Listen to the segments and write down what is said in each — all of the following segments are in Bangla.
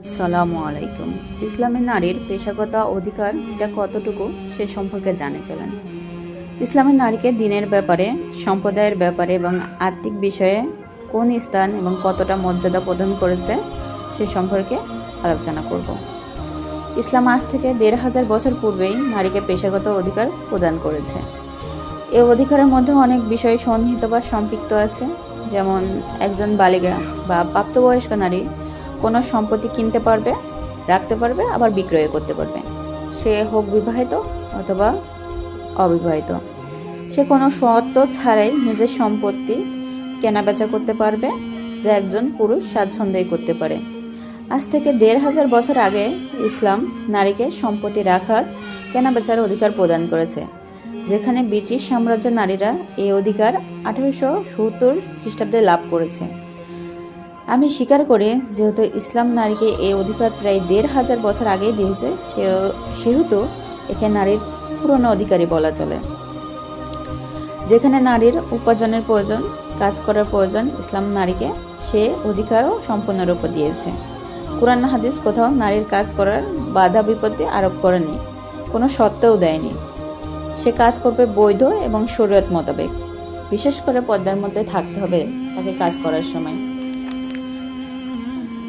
আসসালামু আলাইকুম। ইসলামে নারীর পেশাগত অধিকার এটা কতটুকু সে সম্পর্কে জানে চলেন। ইসলামের নারীকে দিনের ব্যাপারে, সম্প্রদায়ের ব্যাপারে এবং আর্থিক বিষয়ে কোন স্থান এবং কতটা মর্যাদা প্রদান করেছে সে সম্পর্কে আলোচনা করব। ইসলাম আজ থেকে দেড় হাজার বছর পূর্বেই নারীকে পেশাগত অধিকার প্রদান করেছে। এই অধিকারের মধ্যে অনেক বিষয় সন্নিহিত বা সম্পৃক্ত আছে। যেমন একজন বালিকা বা প্রাপ্তবয়স্ক নারী কোনো সম্পত্তি কিনতে পারবে, রাখতে পারবে, আবার বিক্রয় করতে পারবে। সে হোক বিবাহিত অথবা অবিবাহিত। সে কোনো সত্ত্ব ছাড়াই নিজের সম্পত্তি কেনাবেচা করতে পারবে, যা একজন পুরুষ স্বাচ্ছন্দ্যই করতে পারে। আজ থেকে দেড় হাজার বছর আগে ইসলাম নারীকে সম্পত্তি রাখার, কেনাবেচার অধিকার প্রদান করেছে, যেখানে ব্রিটিশ সাম্রাজ্য নারীরা এই অধিকার আঠারোশো সত্তর খ্রিস্টাব্দে লাভ করেছে। আমি স্বীকার করি, যেহেতু ইসলাম নারীকে এই অধিকার প্রায় দেড় হাজার বছর আগেই দিয়েছে সেহেতু একে নারীর পুরনো অধিকারী বলা চলে। যেখানে নারীর উপার্জনের প্রয়োজন, কাজ করার প্রয়োজন ইসলাম নারীকে, সে অধিকারও সম্পূর্ণরূপে দিয়েছে। কোরআন হাদিস কোথাও নারীর কাজ করার বাধা বিপত্তি আরোপ করেনি, কোনো সত্ত্বেও দেয়নি। সে কাজ করবে বৈধ এবং শরীয়ত মোতাবেক। বিশেষ করে পর্দার মধ্যে থাকতে হবে তাকে কাজ করার সময়।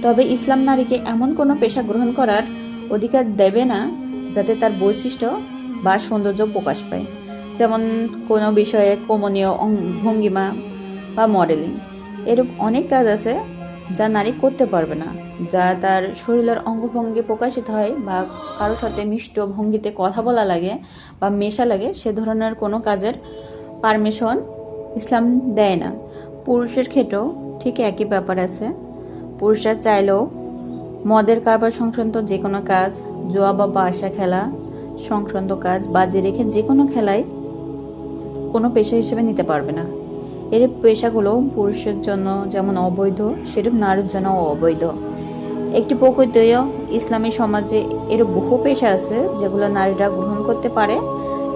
তবে ইসলাম নারীকে এমন কোনো পেশা গ্রহণ করার অধিকার দেবে না যাতে তার বৈশিষ্ট্য বা সৌন্দর্য প্রকাশ পায়। যেমন কোনো বিষয়ে কমনীয় ভঙ্গিমা বা মডেলিং। এরূপ অনেক কাজ আছে যা নারী করতে পারবে না, যা তার শরীরের অঙ্গভঙ্গি প্রকাশিত হয় বা কারোর সাথে মিষ্ট ভঙ্গিতে কথা বলা লাগে বা মেশা লাগে, সে ধরনের কোনো কাজের পারমিশন ইসলাম দেয় না। পুরুষের ক্ষেত্রেও ঠিক একই ব্যাপার আছে। পুরুষরা চাইলেও মদের কারবার সংক্রান্ত যে কোনো কাজ জোয়া বা বাসা খেলা সংক্রান্ত কাজ বাজে রেখে যে কোনো খেলায় কোনো পেশা হিসেবে নিতে পারবে না। এর পেশাগুলো পুরুষের জন্য যেমন অবৈধ, সেরূপ নারীর জন্য অবৈধ। একটি প্রকৃতিও ইসলামী সমাজে এর বহু পেশা আছে যেগুলো নারীরা গ্রহণ করতে পারে।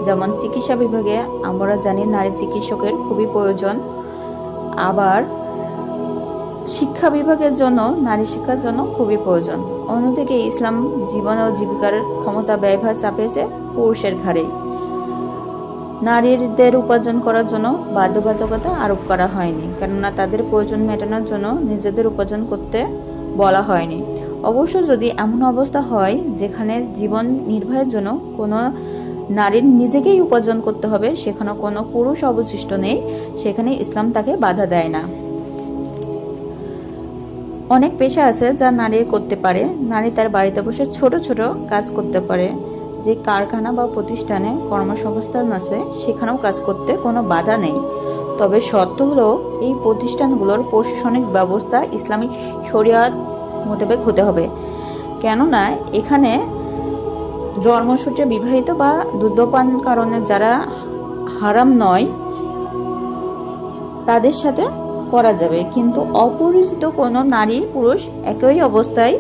যেমন চিকিৎসা বিভাগে আমরা জানি নারী চিকিৎসকের খুবই প্রয়োজন। আবার শিক্ষা বিভাগের জন্য, নারী শিক্ষার জন্য খুবই প্রয়োজন। অন্যদিকে ইসলাম জীবন ও জীবিকার ক্ষমতা ব্যয়ভার চাপিয়েছে পুরুষের ঘাড়েই। নারীদের উপার্জন করার জন্য বাধ্যবাধকতা আরোপ করা হয়নি, কেননা তাদের প্রয়োজন মেটানোর জন্য নিজেদের উপার্জন করতে বলা হয়নি। অবশ্য যদি এমন অবস্থা হয়, যেখানে জীবন নির্বাহের জন্য কোনো নারীর নিজেকেই উপার্জন করতে হবে সেখানে কোনো পুরুষ অবশিষ্ট নেই, সেখানে ইসলাম তাকে বাধা দেয় না। অনেক পেশা আছে যা নারী করতে পারে। নারী তার বাড়িতে বসে ছোট ছোট কাজ করতে পারে। যে কারখানা বা প্রতিষ্ঠানে কর্মসংস্থান আছে, সেখানেও কাজ করতে কোনো বাধা নেই। তবে শর্ত হলো, এই প্রতিষ্ঠানগুলোর প্রশাসনিক ব্যবস্থা ইসলামিক শরিয়াত মোতাবেক হতে হবে। কেননা, এখানে জন্মসূত্রে বিবাহিত বা দুধপান কারণে যারা হারাম নয়, তাদের সাথে করা যাবে। কিন্তু অপরিচিত কোনো নারী পুরুষ একই অবস্থায়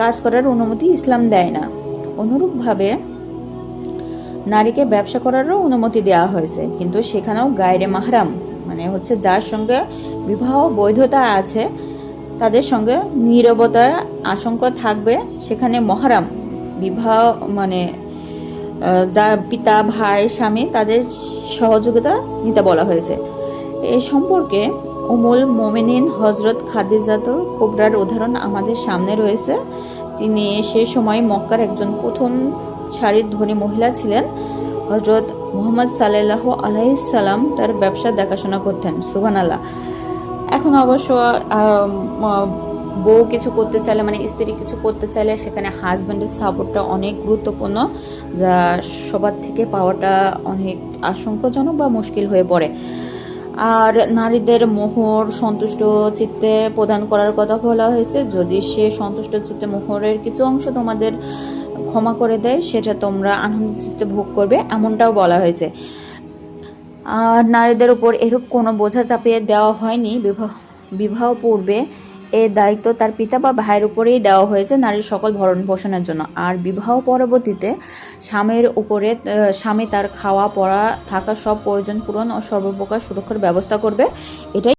কাজ করার অনুমতি ইসলাম দেয় না। অনুরূপভাবে নারীকে ব্যবসা করারও অনুমতি দেওয়া হয়েছে। কিন্তু সেখানেও গায়রে মাহরাম মানে হচ্ছে যার সঙ্গে বিবাহ বৈধতা আছে, তাদের সঙ্গে নীরবতার আশঙ্কা থাকবে, সেখানে মহারাম, বিবাহ মানে যার পিতা, ভাই, স্বামী, তাদের সহযোগিতা নিতে বলা হয়েছে। এই সম্পর্কে উমুল মোমেনিন হজরত খাদিজাত কোবরার উদাহরণ আমাদের সামনে রয়েছে। তিনি সে সময় মক্কার একজন প্রথম সারির ধনী মহিলা ছিলেন। হজরত মোহাম্মদ সাল্লাহ আলাইসাল্লাম তার ব্যবসা দেখাশোনা করতেন সুবান আল্লাহ এখন অবশ্য বউ কিছু করতে চাইলে মানে স্ত্রী কিছু করতে চাইলে সেখানে হাজব্যান্ডের সাপোর্টটা অনেক গুরুত্বপূর্ণ, যা সবার থেকে পাওয়াটা অনেক আশঙ্কাজনক বা মুশকিল হয়ে পড়ে। আর নারীদের মোহর সন্তুষ্ট চিত্তে প্রদান করার কথা বলা হয়েছে। যদি সে সন্তুষ্ট চিত্তে মোহরের কিছু অংশ তোমাদের ক্ষমা করে দেয়, সেটা তোমরা আনন্দ চিত্তে ভোগ করবে, এমনটাও বলা হয়েছে। আর নারীদের উপর এরূপ কোনো বোঝা চাপিয়ে দেওয়া হয়নি। বিবাহ বিবাহ পূর্বে এর দায়িত্ব তার পিতা বা ভাইয়ের উপরেই দেওয়া হয়েছে নারীর সকল ভরণ পোষণের জন্য। আর বিবাহ পরবর্তীতে স্বামীর উপরে স্বামী তার খাওয়া, পড়া, থাকা সব প্রয়োজন পূরণ ও সর্বপ্রকার সুরক্ষার ব্যবস্থা করবে। এটাই